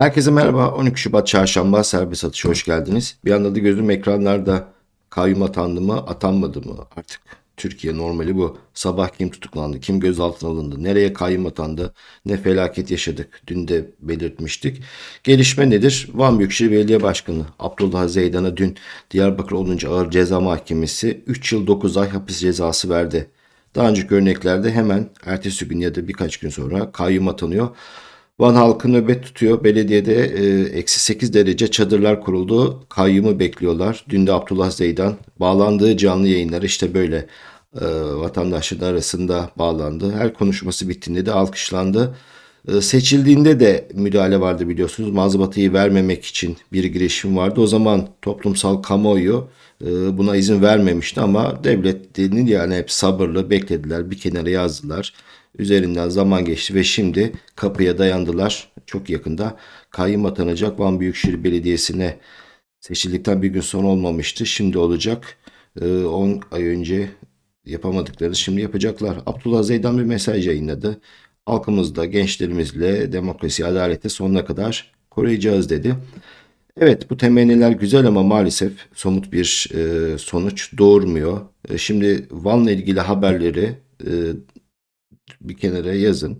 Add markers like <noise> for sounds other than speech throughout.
Herkese merhaba. 12 Şubat Çarşamba serbest atışa hoş geldiniz. Bir anda da gözüm ekranlarda kayyum atandı mı atanmadı mı artık Türkiye normali bu. Sabah kim tutuklandı, kim gözaltına alındı, nereye kayyum atandı, ne felaket yaşadık. Dün de belirtmiştik. Gelişme nedir? Van Büyükşehir Belediye Başkanı Abdullah Zeydan'a dün Diyarbakır 10. Ağır Ceza Mahkemesi 3 yıl 9 ay hapis cezası verdi. Daha önceki örneklerde hemen ertesi gün ya da birkaç gün sonra kayyum atanıyor. Van halkı nöbet tutuyor. Belediyede e, eksi 8 derece çadırlar kuruldu. Kayyumu bekliyorlar. Dün de Abdullah Zeydan bağlandığı canlı yayınlar işte böyle e, vatandaşların arasında bağlandı. Her konuşması bittiğinde de alkışlandı. E, seçildiğinde de müdahale vardı biliyorsunuz. Mazbatayı vermemek için bir girişim vardı. O zaman toplumsal kamuoyu e, buna izin vermemişti ama devletinin yani hep sabırlı beklediler. Bir kenara yazdılar. Üzerinden zaman geçti ve şimdi kapıya dayandılar. Çok yakında kayyum atanacak Van Büyükşehir Belediyesi'ne seçildikten bir gün sonra olmamıştı. Şimdi olacak. Ee, 10 ay önce yapamadıklarını şimdi yapacaklar. Abdullah Zeydan bir mesaj yayınladı. Halkımızda gençlerimizle demokrasi, adaleti sonuna kadar koruyacağız dedi. Evet bu temenniler güzel ama maalesef somut bir e, sonuç doğurmuyor. E, şimdi Van'la ilgili haberleri e, bir kenara yazın.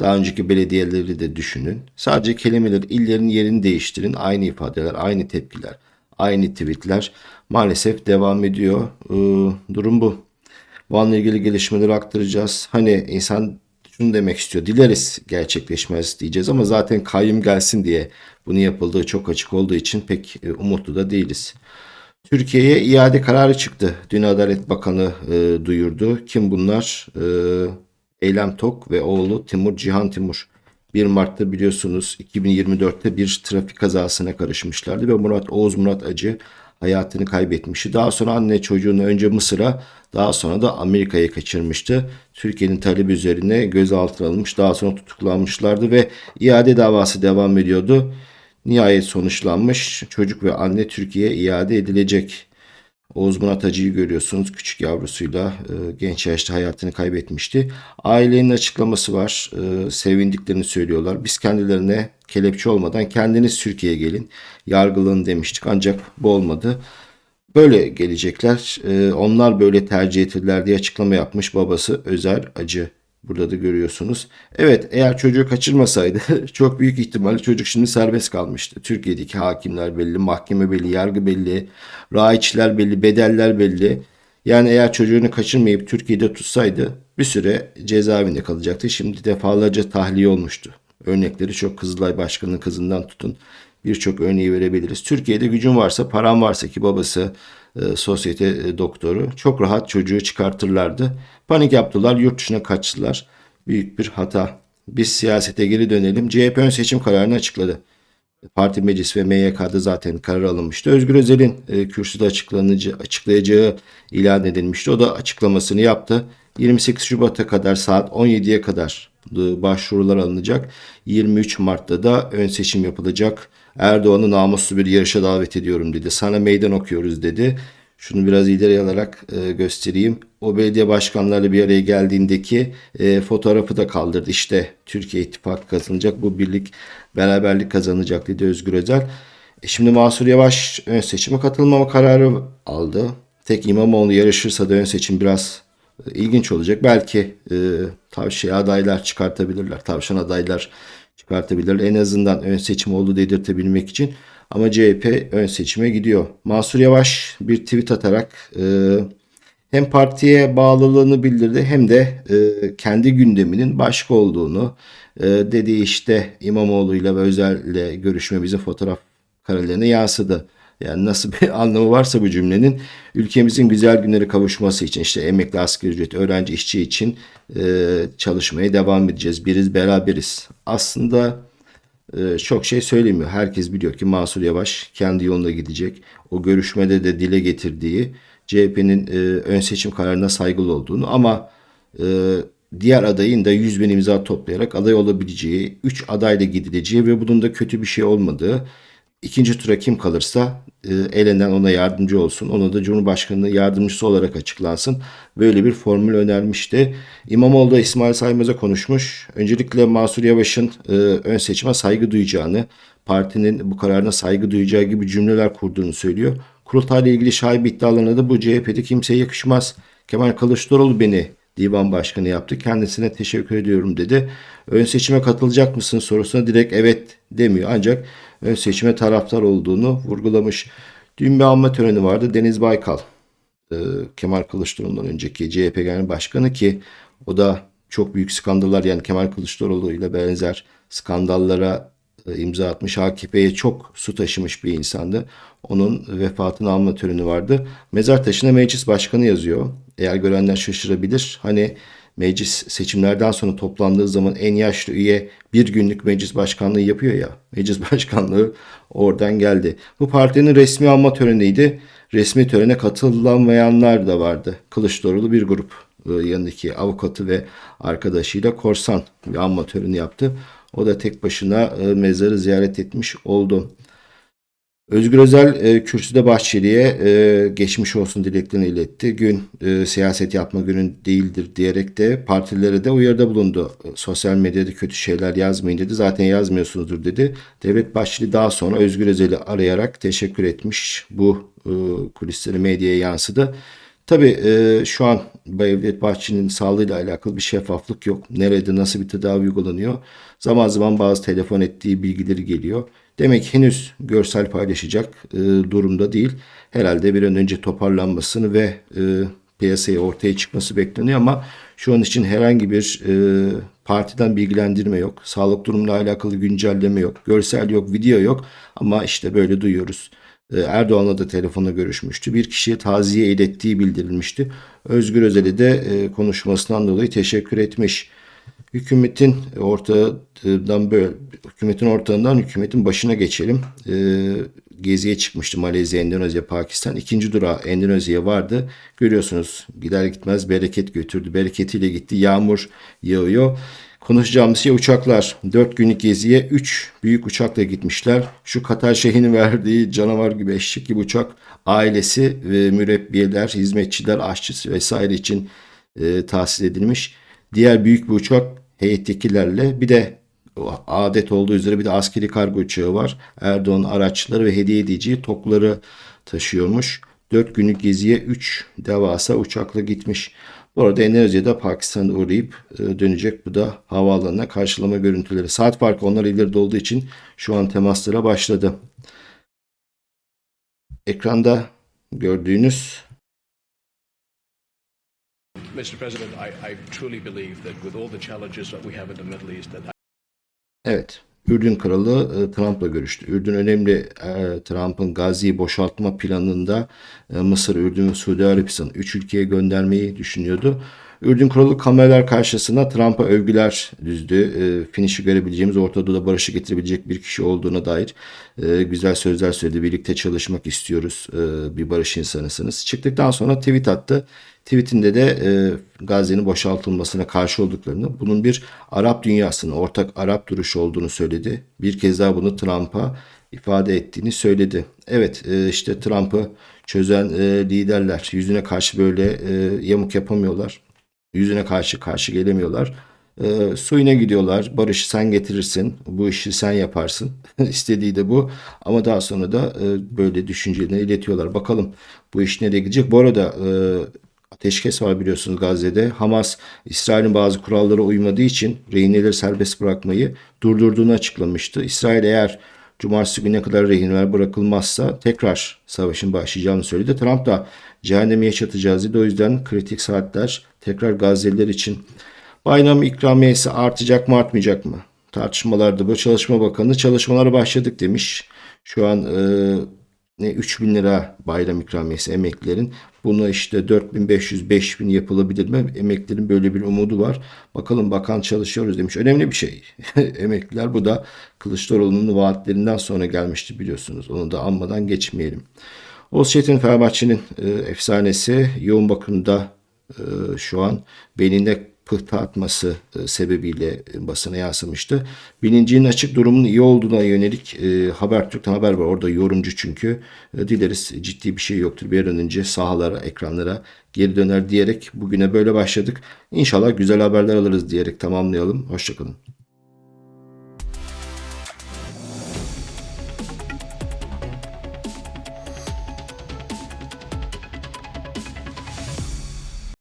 Daha önceki belediyeleri de düşünün. Sadece kelimeler, illerin yerini değiştirin. Aynı ifadeler, aynı tepkiler, aynı tweetler maalesef devam ediyor. Ee, durum bu. Van'la ilgili gelişmeleri aktaracağız. Hani insan şunu demek istiyor. Dileriz gerçekleşmez diyeceğiz ama zaten kayyum gelsin diye bunu yapıldığı çok açık olduğu için pek e, umutlu da değiliz. Türkiye'ye iade kararı çıktı. Dün Adalet Bakanı e, duyurdu. Kim bunlar? E, Eylem Tok ve oğlu Timur Cihan Timur. 1 Mart'ta biliyorsunuz 2024'te bir trafik kazasına karışmışlardı ve Murat Oğuz Murat Acı hayatını kaybetmişti. Daha sonra anne çocuğunu önce Mısır'a daha sonra da Amerika'ya kaçırmıştı. Türkiye'nin talebi üzerine gözaltına alınmış daha sonra tutuklanmışlardı ve iade davası devam ediyordu. Nihayet sonuçlanmış. Çocuk ve anne Türkiye'ye iade edilecek. Oğuz Murat Hacı'yı görüyorsunuz. Küçük yavrusuyla e, genç yaşta hayatını kaybetmişti. Ailenin açıklaması var. E, sevindiklerini söylüyorlar. Biz kendilerine kelepçe olmadan kendiniz Türkiye'ye gelin. Yargılanın demiştik ancak bu olmadı. Böyle gelecekler. E, onlar böyle tercih ettiler diye açıklama yapmış babası Özer Acı. Burada da görüyorsunuz. Evet eğer çocuğu kaçırmasaydı <laughs> çok büyük ihtimalle çocuk şimdi serbest kalmıştı. Türkiye'deki hakimler belli, mahkeme belli, yargı belli, raiçler belli, bedeller belli. Yani eğer çocuğunu kaçırmayıp Türkiye'de tutsaydı bir süre cezaevinde kalacaktı. Şimdi defalarca tahliye olmuştu. Örnekleri çok Kızılay Başkanı'nın kızından tutun birçok örneği verebiliriz. Türkiye'de gücün varsa, paran varsa ki babası e, sosyete e, doktoru çok rahat çocuğu çıkartırlardı. Panik yaptılar, yurt dışına kaçtılar. Büyük bir hata. Biz siyasete geri dönelim. CHP ön seçim kararını açıkladı. Parti meclis ve MYK'da zaten karar alınmıştı. Özgür Özel'in e, kürsüde açıklanacağı, açıklayacağı ilan edilmişti. O da açıklamasını yaptı. 28 Şubat'a kadar saat 17'ye kadar başvurular alınacak. 23 Mart'ta da ön seçim yapılacak. Erdoğan'ı namuslu bir yarışa davet ediyorum dedi. Sana meydan okuyoruz dedi. Şunu biraz ileri alarak e, göstereyim. O belediye başkanları bir araya geldiğindeki e, fotoğrafı da kaldırdı. İşte Türkiye İttifakı kazanacak. Bu birlik beraberlik kazanacak dedi Özgür Özel. E, şimdi Mansur Yavaş ön seçime katılmama kararı aldı. Tek İmamoğlu yarışırsa da ön seçim biraz e, ilginç olacak. Belki e, tavşan adaylar çıkartabilirler. Tavşan adaylar çıkartabilirler. En azından ön seçim oldu dedirtebilmek için. Ama CHP ön seçime gidiyor. Mansur Yavaş bir tweet atarak e, hem partiye bağlılığını bildirdi hem de e, kendi gündeminin başka olduğunu e, dediği işte İmamoğlu'yla ve Özel'le görüşme bize fotoğraf karelerine yansıdı. Yani nasıl bir <laughs> anlamı varsa bu cümlenin ülkemizin güzel günleri kavuşması için işte emekli asgari ücret, öğrenci, işçi için e, çalışmaya devam edeceğiz. Biriz, beraberiz. Aslında e, çok şey söylemiyor. Herkes biliyor ki Mansur Yavaş kendi yoluna gidecek. O görüşmede de dile getirdiği CHP'nin e, ön seçim kararına saygılı olduğunu ama e, diğer adayın da 100 bin imza toplayarak aday olabileceği, 3 adayla gidileceği ve bunun da kötü bir şey olmadığı ikinci tura kim kalırsa e, elinden ona yardımcı olsun. Ona da Cumhurbaşkanı yardımcısı olarak açıklansın. Böyle bir formül önermişti. İmamoğlu da İsmail Saymaz'a konuşmuş. Öncelikle Mansur Yavaş'ın e, ön seçime saygı duyacağını, partinin bu kararına saygı duyacağı gibi cümleler kurduğunu söylüyor. Kurultayla ilgili şaibe iddialarına da bu CHP'de kimseye yakışmaz. Kemal Kılıçdaroğlu beni divan başkanı yaptı. Kendisine teşekkür ediyorum dedi. Ön seçime katılacak mısın sorusuna direkt evet demiyor. Ancak seçime taraftar olduğunu vurgulamış. Dün bir anma töreni vardı. Deniz Baykal, e, Kemal Kılıçdaroğlu'ndan önceki CHP Genel Başkanı ki o da çok büyük skandallar yani Kemal Kılıçdaroğlu ile benzer skandallara e, imza atmış. AKP'ye çok su taşımış bir insandı. Onun vefatını alma töreni vardı. Mezar taşına meclis başkanı yazıyor. Eğer görenler şaşırabilir. Hani meclis seçimlerden sonra toplandığı zaman en yaşlı üye bir günlük meclis başkanlığı yapıyor ya. Meclis <laughs> başkanlığı oradan geldi. Bu partinin resmi alma töreniydi. Resmi törene katılamayanlar da vardı. Kılıçdaroğlu bir grup e, yanındaki avukatı ve arkadaşıyla korsan bir anma töreni yaptı. O da tek başına e, mezarı ziyaret etmiş oldu. Özgür Özel e, kürsüde Bahçeli'ye e, geçmiş olsun dileklerini iletti. Gün e, siyaset yapma günün değildir diyerek de partilere de uyarıda bulundu. E, sosyal medyada kötü şeyler yazmayın dedi. Zaten yazmıyorsunuzdur dedi. Devlet Bahçeli daha sonra Özgür Özel'i arayarak teşekkür etmiş. Bu e, kulisleri medyaya yansıdı. Tabii e, şu an Devlet Bahçeli'nin sağlığıyla alakalı bir şeffaflık yok. Nerede nasıl bir tedavi uygulanıyor? Zaman zaman bazı telefon ettiği bilgileri geliyor. Demek henüz görsel paylaşacak e, durumda değil. Herhalde bir an önce toparlanmasını ve e, piyasaya ortaya çıkması bekleniyor ama şu an için herhangi bir e, partiden bilgilendirme yok. Sağlık durumuyla alakalı güncelleme yok. Görsel yok, video yok ama işte böyle duyuyoruz. E, Erdoğan'la da telefonla görüşmüştü. Bir kişiye taziye ilettiği bildirilmişti. Özgür Özel'e de e, konuşmasından dolayı teşekkür etmiş. Hükümetin ortadan böyle hükümetin ortağından hükümetin başına geçelim. E, geziye çıkmıştı Malezya, Endonezya, Pakistan. İkinci durağı Endonezya vardı. Görüyorsunuz gider gitmez bereket götürdü. Bereketiyle gitti. Yağmur yağıyor. Konuşacağımız şey uçaklar. 4 günlük geziye 3 büyük uçakla gitmişler. Şu Katar Şeyh'in <laughs> verdiği canavar gibi eşek gibi uçak ailesi ve mürebbiyeler, hizmetçiler, aşçısı vesaire için e, tahsis edilmiş. Diğer büyük bir uçak heyettekilerle bir de adet olduğu üzere bir de askeri kargo uçağı var. Erdoğan araçları ve hediye edeceği topları taşıyormuş. 4 günlük geziye 3 devasa uçakla gitmiş. Bu arada Endonezya'da Pakistan'da uğrayıp e, dönecek. Bu da havaalanına karşılama görüntüleri. Saat farkı onlar ileride olduğu için şu an temaslara başladı. Ekranda gördüğünüz Mr. President, I, I truly believe that with all the challenges that we have in the Middle East, that Evet. Ürdün kralı e, Trump'la görüştü. Ürdün önemli e, Trump'ın Gazi'yi boşaltma planında e, Mısır, Ürdün ve Suudi Arabistan 3 ülkeye göndermeyi düşünüyordu. Ürdün kralı kameralar karşısında Trump'a övgüler düzdü. E, finişi görebileceğimiz Orta barışı getirebilecek bir kişi olduğuna dair e, güzel sözler söyledi. Birlikte çalışmak istiyoruz. E, bir barış insanısınız. Çıktıktan sonra tweet attı. Tweetinde de e, Gazze'nin boşaltılmasına karşı olduklarını, bunun bir Arap dünyasının ortak Arap duruşu olduğunu söyledi. Bir kez daha bunu Trump'a ifade ettiğini söyledi. Evet e, işte Trump'ı çözen e, liderler yüzüne karşı böyle e, yamuk yapamıyorlar. Yüzüne karşı karşı gelemiyorlar. E, suyuna gidiyorlar. Barışı sen getirirsin. Bu işi sen yaparsın. <laughs> İstediği de bu. Ama daha sonra da e, böyle düşüncelerini iletiyorlar. Bakalım bu iş nereye gidecek. Bu arada ateşkes var biliyorsunuz Gazze'de. Hamas İsrail'in bazı kurallara uymadığı için rehineleri serbest bırakmayı durdurduğunu açıklamıştı. İsrail eğer cumartesi gününe kadar rehinler bırakılmazsa tekrar savaşın başlayacağını söyledi. Trump da cehennemi yaşatacağız dedi. O yüzden kritik saatler tekrar Gazze'liler için. Bayram ikramiyesi artacak mı artmayacak mı? Tartışmalarda bu Çalışma Bakanı çalışmalara başladık demiş. Şu an e, ne 3000 lira bayram ikramiyesi emeklilerin. Buna işte 4500 5000 yapılabilir mi? Emeklilerin böyle bir umudu var. Bakalım bakan çalışıyoruz demiş. Önemli bir şey. <laughs> Emekliler bu da Kılıçdaroğlu'nun vaatlerinden sonra gelmişti biliyorsunuz. Onu da anmadan geçmeyelim. Oğuz Çetin Fenerbahçe'nin e, efsanesi yoğun bakımda e, şu an belinde pıhtı atması e, sebebiyle basına yansımıştı. Bilincinin açık durumunun iyi olduğuna yönelik e, Habertürk'ten haber var. Orada yorumcu çünkü. E, dileriz ciddi bir şey yoktur. Bir an önce sahalara, ekranlara geri döner diyerek bugüne böyle başladık. İnşallah güzel haberler alırız diyerek tamamlayalım. Hoşçakalın.